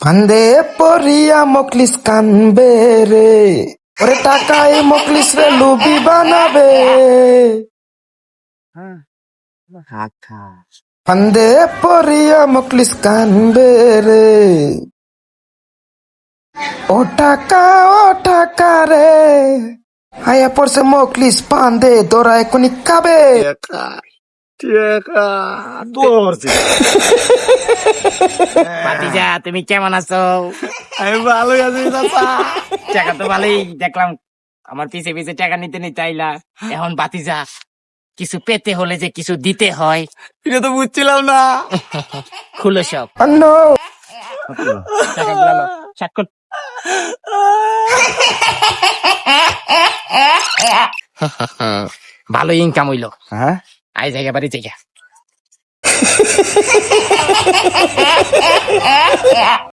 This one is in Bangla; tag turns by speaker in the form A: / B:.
A: ফান্দে পরিয়া মকলিস কানবে রে। ওরে টাকাই মকলিস রে লুবি বানাবে। ফান্দে পরিয়া মকলিস কানবে রে। ও টাকা ও টাকা রে। আয়া পড়ছে মকলিস পান্দে তোরা এখনই খাবে
B: ভাতিজা তুমি কেমন আছো?
C: আমি ভালোই আছি চাচা।
B: টাকা তো ভালোই দেখলাম আমার পিছে পিছে টাকা নিতে নিতে আইলা। এখন ভাতিজা কিছু পেতে হলে যে কিছু দিতে হয়।
C: এটা তো বুঝছিলাম না।
B: খুলো সব।
A: অন্য
B: টাকা গুলো শাট কর ভালো ইনকাম হইল।
C: হ্যাঁ?
B: আই জায়গা বাড়ি জায়গা